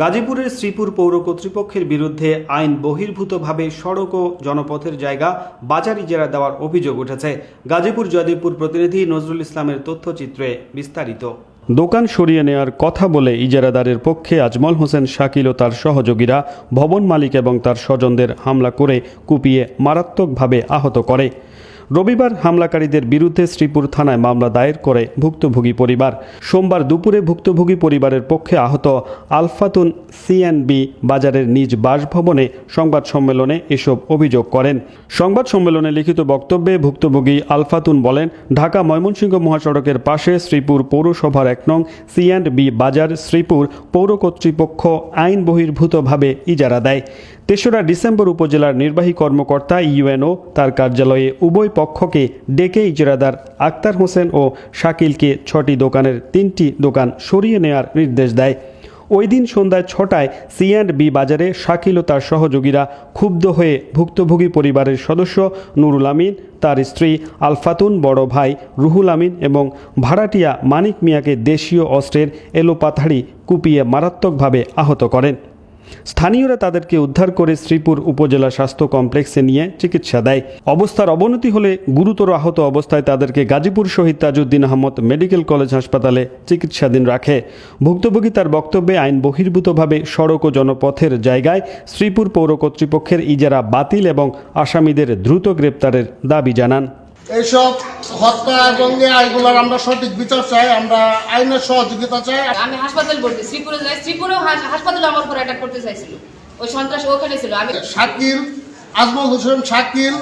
গাজীপুরের শ্রীপুর পৌর কর্তৃপক্ষের বিরুদ্ধে আইন বহির্ভূতভাবে সড়ক ও জনপথের জায়গা বাজার ইজারা দেওয়ার অভিযোগ উঠেছে। গাজীপুর জয়দেবপুর প্রতিনিধি নজরুল ইসলামের তথ্যচিত্রে বিস্তারিত। দোকান সরিয়ে নেওয়ার কথা বলে ইজারাদারের পক্ষে আজমল হোসেন শাকিল ও তার সহযোগীরা ভবন মালিক এবং তার স্বজনদের হামলা করে কুপিয়ে মারাত্মকভাবে আহত করে। রবিবার হামলাকারীদের বিরুদ্ধে শ্রীপুর থানায় মামলা দায়ের করে ভুক্তভোগী পরিবার। সোমবার দুপুরে ভুক্তভোগী পরিবারের পক্ষে আহত আলফাতুন সিএনবি বাজারের নিজ বাসভবনে সংবাদ সম্মেলনে এসব অভিযোগ করেন। সংবাদ সম্মেলনে লিখিত বক্তব্যে ভুক্তভোগী আলফাতুন বলেন, ঢাকা ময়মনসিংহ মহাসড়কের পাশে শ্রীপুর পৌরসভার এক নং সি অ্যান্ড বি বাজার শ্রীপুর পৌর কর্তৃপক্ষ আইন বহির্ভূতভাবে ইজারা দেয়। তেসরা ডিসেম্বর উপজেলার নির্বাহী কর্মকর্তা ইউএনও তার কার্যালয়ে উভয় পক্ষকে ডেকে ইজরাদার আক্তার হোসেন ও শাকিলকে ছটি দোকানের তিনটি দোকান সরিয়ে নেয়ার নির্দেশ দেয়। ওই দিন সন্ধ্যায় ছটায় সি অ্যান্ড বি বাজারে শাকিল ও তার সহযোগীরা ক্ষুব্ধ হয়ে ভুক্তভোগী পরিবারের সদস্য নুরুল আমিন, তার স্ত্রী আলফাতুন বড় ভাই রুহুল আমিন এবং ভাড়াটিয়া মানিক মিয়াকে দেশীয় অস্ত্রের এলোপাথাড়ি কুপিয়ে মারাত্মকভাবে আহত করেন। স্থানীয়রা তাদেরকে উদ্ধার করে শ্রীপুর উপজেলা স্বাস্থ্য কমপ্লেক্সে নিয়ে চিকিৎসা দেয়। অবস্থার অবনতি হলে গুরুতর আহত অবস্থায় তাদেরকে গাজীপুর শহীদ তাজউদ্দিন আহমদ মেডিকেল কলেজ হাসপাতালে চিকিৎসাধীন রাখে। ভুক্তভোগী তার বক্তব্যে আইন বহির্ভূতভাবে সড়ক ও জনপথের জায়গায় শ্রীপুর পৌর কর্তৃপক্ষের ইজারা বাতিল এবং আসামিদের দ্রুত গ্রেপ্তারের দাবি জানান। এইসব হত্যা এবং এ আইগুলোর আমরা সঠিক বিচার চাই আমরা আইনের সহযোগিতা চাই। আমি হাসপাতাল ভর্তি শ্রীপুরে যাই শ্রীপুরেও হাস- হাসপাতালে আমার উপর অ্যাটাক করতে চাইছিল। ওই সন্ত্রাস ওখানে ছিল আমি শাকিল আজমল হোসেন শাকিল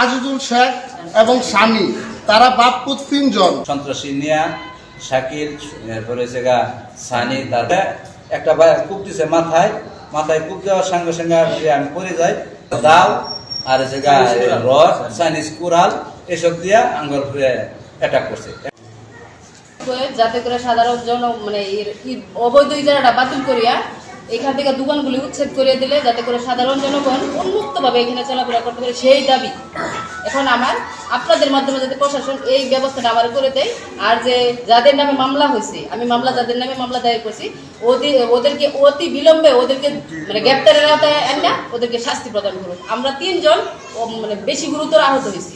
আজিজুল শেখ এবং স্বামী তারা বাপপুত তিনজন। সন্ত্রাসী নিয়া শাকিল এরপরে হচ্ছে গা সানি তারপরে একটা কূপ দিছে মাথায় মাথায় কূপ দেওয়ার সঙ্গে সঙ্গে আমি পড়ে যাই দাও আর হচ্ছে গা রড চাইনিজ কুড়াল এসব দিয়া আঙ্গর অ্যাটাক করছে। যাতে করে সাধারণ জন মানে অবৈধ ইজারাটা বাতিল করিয়া এখান থেকে দোকানগুলি উচ্ছেদ করিয়ে দিলে যাতে করে সাধারণ জনগণ উন্মুক্তভাবে এখানে চলাফেরা করতে পারে সেই দাবি। এখন আমার, আপনাদের মাধ্যমে যাতে প্রশাসন এই ব্যবস্থাটা আমার করে দেয়, আর যে যাদের নামে মামলা হয়েছে, আমি মামলা যাদের নামে মামলা দায়ের করছি ওদের ওদেরকে অতি বিলম্বে ওদেরকে মানে গ্রেপ্তারের আওতায় আনা ওদেরকে শাস্তি প্রদান করুন। আমরা তিনজন মানে বেশি গুরুতর আহত হয়েছি।